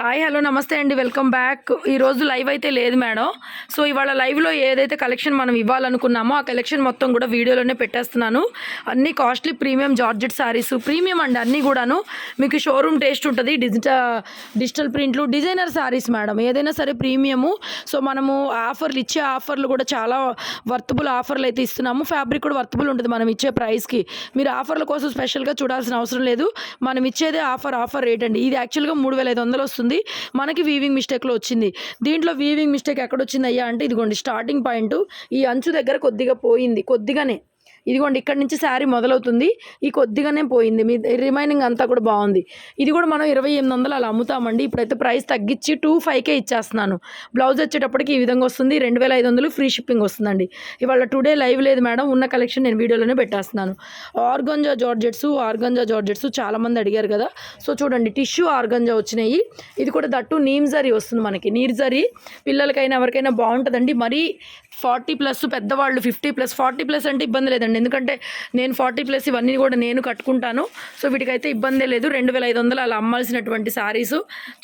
Hi hello నమస్తే అండి. Welcome back. ఈరోజు లైవ్ అయితే లేదు మేడం. సో ఇవాళ లైవ్లో ఏదైతే కలెక్షన్ మనం ఇవ్వాలనుకున్నామో ఆ కలెక్షన్ మొత్తం కూడా వీడియోలోనే పెట్టేస్తున్నాను. అన్ని costly premium georgette saris premium అండి అన్నీ కూడాను మీకు షోరూమ్ టేస్ట్ ఉంటుంది. డిజిటల్ డిజిటల్ ప్రింట్లు డిజైనర్ శారీస్ మేడం. ఏదైనా సరే ప్రీమియము. సో మనము ఆఫర్లు ఇచ్చే ఆఫర్లు కూడా చాలా వర్తబుల్ ఆఫర్లు అయితే ఇస్తున్నాము. ఫ్యాబ్రిక్ కూడా వర్తబుల్ ఉంటుంది మనం ఇచ్చే ప్రైస్కి మీరు ఆఫర్ల కోసం స్పెషల్గా చూడాల్సిన అవసరం లేదు. మనం ఇచ్చేదే ఆఫర్ ఆఫర్ రేట్ అండి. ఇది యాక్చువల్గా మూడు వేల ఐదు వందలు వస్తుంది. మనకి వీవింగ్ మిస్టేక్లో వచ్చింది. దీంట్లో వీవింగ్ మిస్టేక్ ఎక్కడ వచ్చింది అయ్యా అంటే ఇదిగోండి స్టార్టింగ్ పాయింట్ ఈ అంచు దగ్గర కొద్దిగా పోయింది. కొద్దిగానే. ఇదిగోండి ఇక్కడ నుంచి శారీ మొదలవుతుంది. ఈ కొద్దిగానే పోయింది. మీ రిమైనింగ్ అంతా కూడా బాగుంది. ఇది కూడా మనం ఇరవై ఎనిమిది వందలు అలా అమ్ముతామండి. ఇప్పుడైతే ప్రైస్ తగ్గించి టూ ఫైవ్కే ఇచ్చేస్తున్నాను. బ్లౌజ్ వచ్చేటప్పటికి ఈ విధంగా వస్తుంది. రెండు వేల ఐదు వందలు ఫ్రీ షిప్పింగ్ వస్తుందండి. ఇవాళ టుడే లైవ్ లేదు మేడం. ఉన్న కలెక్షన్ నేను వీడియోలోనే పెట్టేస్తున్నాను. ఆర్గంజా జార్జెట్స్ ఆర్గంజా జార్జెట్స్ చాలామంది అడిగారు కదా. సో చూడండి టిష్యూ ఆర్గంజా వచ్చినాయి. ఇది కూడా దట్టు నీమ్ జరీ వస్తుంది మనకి. నీర్ జరీ పిల్లలకైనా ఎవరికైనా బాగుంటుందండి. మరీ ఫార్టీ ప్లస్ పెద్దవాళ్ళు ఫిఫ్టీ ప్లస్ ఫార్టీ ప్లస్ అంటే ఇబ్బంది లేదండి. ఎందుకంటే నేను ఫార్టీ ప్లస్ ఇవన్నీ కూడా నేను కట్టుకుంటాను. సో వీటికైతే ఇబ్బందే లేదు. రెండు వేల ఐదు వందలు అలా అమ్మాల్సినటువంటి శారీస్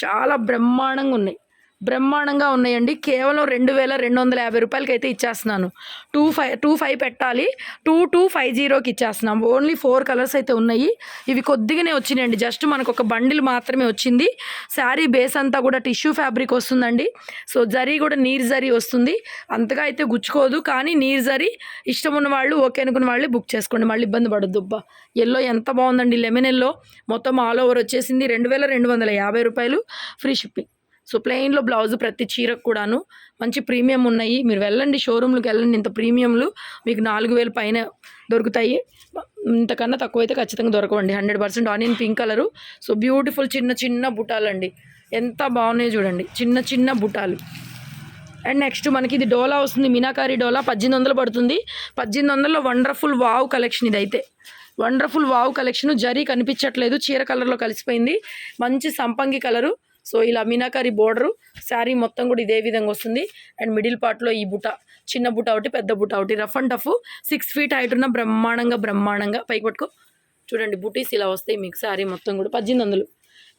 చాలా బ్రహ్మాండంగా ఉన్నాయి. బ్రహ్మాండంగా ఉన్నాయండి. కేవలం రెండు వేల రెండు వందల యాభై రూపాయలకి అయితే ఇచ్చేస్తున్నాను. టూ ఫైవ్ టూ ఫైవ్ పెట్టాలి. టూ టూ ఫైవ్ జీరోకి ఇచ్చేస్తున్నాం. ఓన్లీ ఫోర్ కలర్స్ అయితే ఉన్నాయి. ఇవి కొద్దిగానే వచ్చినాయండి. జస్ట్ మనకు ఒక బండిల్ మాత్రమే వచ్చింది. శారీ బేస్ అంతా కూడా టిష్యూ ఫ్యాబ్రిక్ వస్తుందండి. సో జరీ కూడా నీరు జరీ వస్తుంది. అంతగా అయితే గుచ్చుకోదు. కానీ నీరు జరీ ఇష్టం ఉన్న వాళ్ళు ఓకే అనుకున్న వాళ్ళు బుక్ చేసుకోండి. మళ్ళీ ఇబ్బంది పడద్దు. అబ్బా! ఎల్లో ఎంత బాగుందండి. Lemon yellow. మొత్తం ఆల్ ఓవర్ వచ్చేసింది. రెండు వేల రెండు వందల యాభై రూపాయలు ఫ్రీ షిప్పింగ్. సో ప్లెయిన్లో బ్లౌజ్ ప్రతి చీరకు కూడాను మంచి ప్రీమియం ఉన్నాయి. మీరు వెళ్ళండి షోరూమ్లకు వెళ్ళండి. ఇంత ప్రీమియంలు మీకు నాలుగు వేల పైన దొరుకుతాయి. ఇంతకన్నా తక్కువ అయితే ఖచ్చితంగా దొరకవండి. Hundred percent onion pink colour. So beautiful చిన్న చిన్న బుటాలండి. ఎంత బాగున్నాయో చూడండి. చిన్న చిన్న బుటాలు. అండ్ నెక్స్ట్ మనకి ఇది డోలా వస్తుంది. మీనాకారి డోలా పద్దెనిమిది వందలు పడుతుంది. పద్దెనిమిది వందల్లో వండర్ఫుల్ వావ్ కలెక్షన్ ఇది అయితే వండర్ఫుల్ వావ్ కలెక్షన్. జరీ కనిపించట్లేదు. చీర కలర్లో కలిసిపోయింది. మంచి సంపంగి కలరు. సో ఇలా మీనాకారి బోర్డరు శారీ మొత్తం కూడా ఇదే విధంగా వస్తుంది. అండ్ మిడిల్ పార్ట్లో ఈ బుట చిన్న బుట ఒకటి పెద్ద బుట ఒకటి. Rough and tough. Six feet height ఉన్న బ్రహ్మాండంగా బ్రహ్మాండంగా. పైకి పట్టుకో. చూడండి బుటీస్ ఇలా వస్తాయి మీకు శారీ మొత్తం కూడా. పద్దెనిమిది వందలు.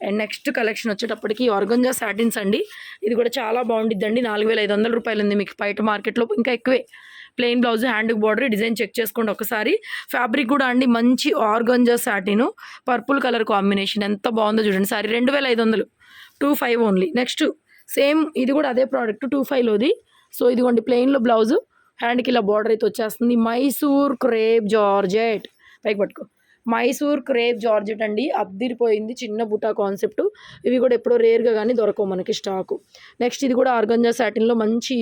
అండ్ నెక్స్ట్ కలెక్షన్ వచ్చేటప్పటికి ఆర్గంజా సాటిన్స్ అండి. ఇది కూడా చాలా బాగుండిద్దండి. నాలుగు వేల ఐదు వందల రూపాయలు ఉంది మీకు. బయట మార్కెట్లో ఇంకా ఎక్కువే. Plain blouse hand border design check చేసుకోండి ఒకసారి. ఫ్యాబ్రిక్ కూడా అండి మంచి organza satin. Purple colour combination ఎంత బాగుందో చూడండి. సారీ రెండు వేల ఐదు వందలు. Two five only. Next same ఇది కూడా అదే ప్రోడక్ట్ టూ ఫైవ్లోది సో ఇదిగోండి ప్లెయిన్లో బ్లౌజ్. హ్యాండ్కి ఇలా బార్డర్ అయితే వచ్చేస్తుంది. Mysore crepe georgette. పైకి పట్టుకో. మైసూర్ క్రేప్ జార్జెట్ అండి. అద్దిరిపోయింది చిన్న బుటా కాన్సెప్ట్. ఇవి కూడా ఎప్పుడో రేర్గా కానీ దొరకవు మనకి స్టాకు. నెక్స్ట్ ఇది కూడా ఆర్గంజా సాటిన్లో మంచి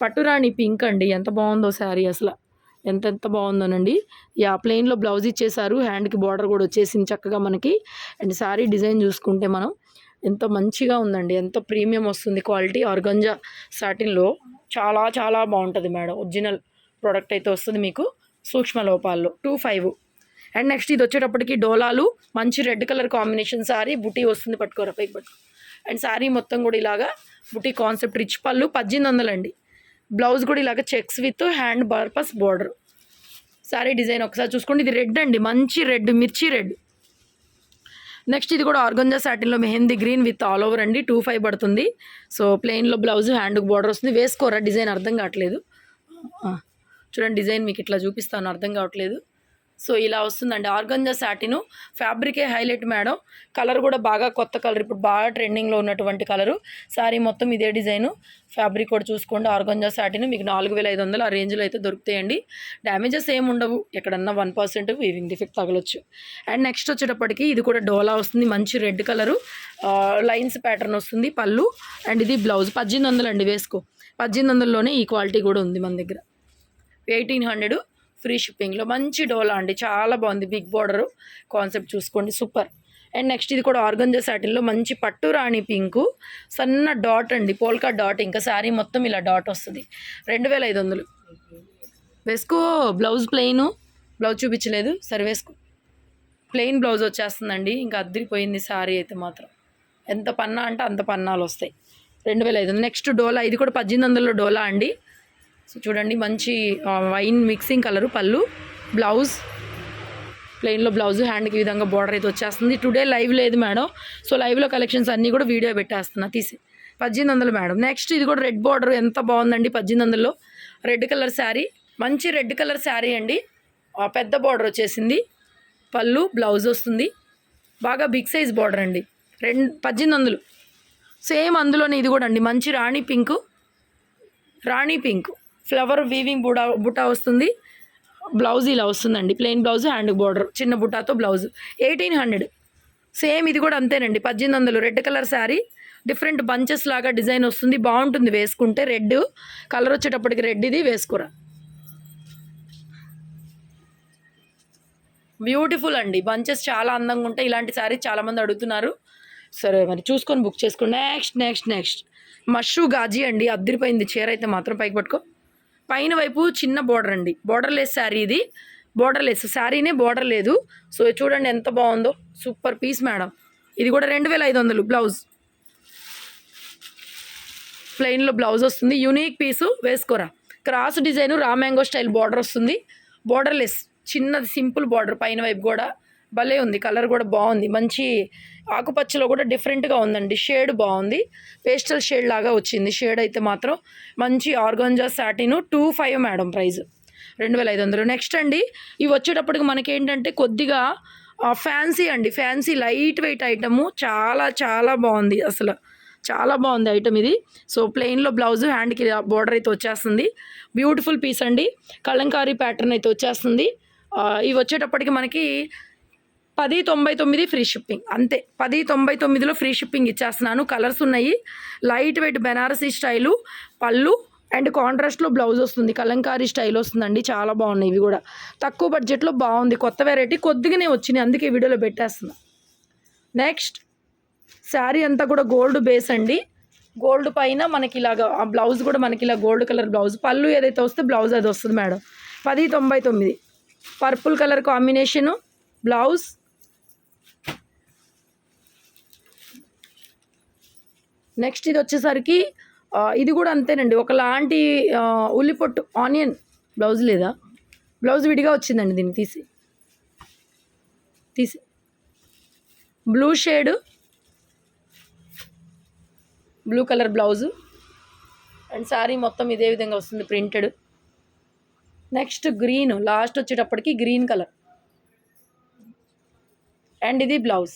పట్టురాణి పింక్ అండి. ఎంత బాగుందో శారీ అసలు. ఎంత ఎంత బాగుందోనండి. యా ప్లెయిన్లో బ్లౌజ్ ఇచ్చేసారు హ్యాండ్కి బార్డర్ కూడా వచ్చేసింది చక్కగా మనకి. అండ్ శారీ డిజైన్ చూసుకుంటే మనం ఎంత మంచిగా ఉందండి. ఎంత ప్రీమియం వస్తుంది క్వాలిటీ. ఆర్గంజా సాటిన్లో చాలా చాలా బాగుంటుంది మేడం. ఒరిజినల్ ప్రోడక్ట్ అయితే వస్తుంది మీకు సూక్ష్మ లోపాల్లో. Two five. అండ్ నెక్స్ట్ ఇది వచ్చేటప్పటికి డోలాలు. మంచి రెడ్ కలర్ కాంబినేషన్ సారీ బుటీ వస్తుంది పట్టుకోరా పైకి పట్టుకో. అండ్ శారీ మొత్తం కూడా ఇలాగా బుటీ కాన్సెప్ట్. రిచ్ పళ్ళు పద్దెనిమిది వందలండి. బ్లౌజ్ కూడా ఇలాగ checks with hand purpose border. Sari design ఒకసారి చూసుకోండి. ఇది రెడ్ అండి. మంచి రెడ్ మిర్చి రెడ్. నెక్స్ట్ ఇది కూడా organza సాటిన్లో mehndi green with all over అండి. టూ ఫైవ్ పడుతుంది. సో ప్లెయిన్లో బ్లౌజ్ హ్యాండ్కి బార్డర్ వస్తుంది. వేసుకోరా? డిజైన్ అర్థం కావట్లేదు. చూడండి డిజైన్ మీకు ఇట్లా చూపిస్తాను. అర్థం కావట్లేదు. సో ఇలా వస్తుందండి. ఆర్గంజా సాటిను ఫ్యాబ్రికే హైలైట్ మేడం. కలర్ కూడా బాగా కొత్త కలర్. ఇప్పుడు బాగా ట్రెండింగ్లో ఉన్నటువంటి కలరు. శారీ మొత్తం ఇదే డిజైను. ఫ్యాబ్రిక్ కూడా చూసుకోండి. ఆర్గంజా శాటిను మీకు నాలుగు వేల ఐదు వందలు ఆ రేంజ్లో అయితే దొరుకుతాయండి. డ్యామేజెస్ ఏమి ఉండవు. ఎక్కడన్నా వన్ పర్సెంట్ వీవింగ్ డిఫెక్ట్ తగలొచ్చు. అండ్ నెక్స్ట్ వచ్చేటప్పటికి ఇది కూడా డోలా వస్తుంది. మంచి రెడ్ కలరు. లైన్స్ ప్యాటర్న్ వస్తుంది పళ్ళు. అండ్ ఇది బ్లౌజ్. పద్దెనిమిది వందలు అండి వేసుకో. పద్దెనిమిది వందల్లోనే ఈ క్వాలిటీ కూడా ఉంది మన దగ్గర. Eighteen hundred. ఫ్రీ షిప్పింగ్లో. మంచి డోలా అండి. చాలా బాగుంది. బిగ్ బార్డర్ కాన్సెప్ట్ చూసుకోండి. సూపర్. అండ్ నెక్స్ట్ ఇది కూడా ఆర్గంజా సాటిన్లో మంచి పట్టు రాణి పింకు. సన్న డాట్ అండి. Polka dot. ఇంకా శారీ మొత్తం ఇలా డాట్ వస్తుంది. రెండు వేల ఐదు వందలు వేసుకో. Blouse plain. బ్లౌజ్ చూపించలేదు. సరే వేసుకో. ప్లెయిన్ బ్లౌజ్ వచ్చేస్తుందండి. ఇంకా అద్దరిపోయింది శారీ అయితే మాత్రం. ఎంత పన్నా అంటే అంత పన్నాలు వస్తాయి. రెండు వేల ఐదు వందలు నెక్స్ట్ డోలా. ఇది కూడా పద్దెనిమిది వందల డోలా అండి. సో చూడండి మంచి వైన్ మిక్సింగ్ కలరు పళ్ళు బ్లౌజ్. ప్లెయిన్లో బ్లౌజ్ హ్యాండ్కి విధంగా బార్డర్ అయితే వచ్చేస్తుంది. టుడే లైవ్ లేదు మేడం. సో లైవ్లో కలెక్షన్స్ అన్నీ కూడా వీడియో పెట్టేస్తున్నా. తీసి. పద్దెనిమిది వందలు మేడం. నెక్స్ట్ ఇది కూడా రెడ్ బార్డర్. ఎంత బాగుందండి పద్దెనిమిది వందల్లో రెడ్ కలర్ శారీ. మంచి రెడ్ కలర్ శారీ అండి. పెద్ద బార్డర్ వచ్చేసింది. పళ్ళు బ్లౌజ్ వస్తుంది. బాగా బిగ్ సైజ్ బార్డర్ అండి. రెండు పద్దెనిమిది వందలు. సేమ్ అందులోనే ఇది కూడా అండి. మంచి రాణి పింక్. రాణి పింక్. ఫ్లవర్ వీవింగ్ బుటా బుటా వస్తుంది. బ్లౌజ్ ఇలా వస్తుందండి. ప్లెయిన్ బ్లౌజ్ హ్యాండ్ బార్డర్ చిన్న బుటాతో బ్లౌజ్ ఎయిటీన్ హండ్రెడ్ సేమ్ ఇది కూడా అంతేనండి. పద్దెనిమిది వందలు. Red colour sari different bunches లాగా డిజైన్ వస్తుంది. బాగుంటుంది వేసుకుంటే. రెడ్ కలర్ వచ్చేటప్పటికి రెడ్ ఇది వేసుకోరా. బ్యూటిఫుల్ అండి. బంచెస్ చాలా అందంగా ఉంటాయి. ఇలాంటి శారీ చాలామంది అడుగుతున్నారు. సరే మరి చూసుకొని బుక్ చేసుకోండి నెక్స్ట్ నెక్స్ట్ నెక్స్ట్ మష్రూ గాజీ అండి. అద్దరిపోయింది. చీర అయితే మాత్రం పైకి పట్టుకో. పైన వైపు చిన్న బోర్డర్ అండి. బోర్డర్ లెస్ శారీ ఇది. బోర్డర్ లెస్ శారీనే బోర్డర్ లేదు. సో చూడండి ఎంత బాగుందో. సూపర్ పీస్ మేడం ఇది కూడా రెండు వేల ఐదు వందలు బ్లౌజ్ ప్లెయిన్లో బ్లౌజ్ వస్తుంది. యూనిక్ పీసు వేసుకోరా. క్రాస్ డిజైన్ రా మ్యాంగో స్టైల్ బార్డర్ వస్తుంది. బార్డర్లెస్ చిన్నది సింపుల్ బార్డర్ పైన వైపు కూడా. భలే ఉంది కలర్ కూడా బాగుంది. మంచి ఆకుపచ్చలో కూడా డిఫరెంట్గా ఉందండి. షేడ్ బాగుంది. పేస్టల్ షేడ్ లాగా వచ్చింది. షేడ్ అయితే మాత్రం మంచి organza satin two five madam price. రెండు వేల ఐదు వందలు. నెక్స్ట్ అండి ఇవి వచ్చేటప్పటికి మనకేంటంటే కొద్దిగా ఫ్యాన్సీ అండి. ఫ్యాన్సీ లైట్ వెయిట్ ఐటము చాలా చాలా బాగుంది అసలు. చాలా బాగుంది ఐటమ్ ఇది. సో ప్లెయిన్లో బ్లౌజ్ హ్యాండ్కి బార్డర్ అయితే వచ్చేస్తుంది. బ్యూటిఫుల్ పీస్ అండి. కలంకారీ ప్యాటర్న్ అయితే వచ్చేస్తుంది. ఇవి వచ్చేటప్పటికి మనకి పది తొంభై తొమ్మిది ఫ్రీ షిప్పింగ్. అంతే. పది తొంభై తొమ్మిదిలో ఫ్రీ షిప్పింగ్ ఇచ్చేస్తున్నాను. కలర్స్ ఉన్నాయి. లైట్ వెయిట్ బెనారసీ స్టైలు పళ్ళు అండ్ కాంట్రాస్ట్లో బ్లౌజ్ వస్తుంది. కలంకారీ స్టైల్ వస్తుందండి. చాలా బాగున్నాయి ఇవి కూడా. తక్కువ బడ్జెట్లో బాగుంది. కొత్త వెరైటీ కొద్దిగానే వచ్చినాయి. అందుకే వీడియోలో పెట్టేస్తున్నా. నెక్స్ట్ శారీ అంతా కూడా గోల్డ్ బేస్ అండి. గోల్డ్ పైన మనకి ఇలాగా ఆ బ్లౌజ్ కూడా మనకి ఇలా గోల్డ్ కలర్ బ్లౌజ్. పళ్ళు ఏదైతే వస్తే బ్లౌజ్ అది వస్తుంది మేడం. పది తొంభై తొమ్మిది. Purple colour combination blouse next ఇది వచ్చేసరికి ఇది కూడా అంతేనండి. ఒకలాంటి ఉల్లిపొట్టు ఆనియన్ బ్లౌజ్ లేదా? బ్లౌజ్ విడిగా వచ్చిందండి దీన్ని తీసి. తీసి. Blue shade blue colour blouse. And sari మొత్తం ఇదే విధంగా వస్తుంది ప్రింటెడ్. నెక్స్ట్ గ్రీన్ లాస్ట్ వచ్చేటప్పటికి గ్రీన్ కలర్. అండ్ ఇది బ్లౌజ్.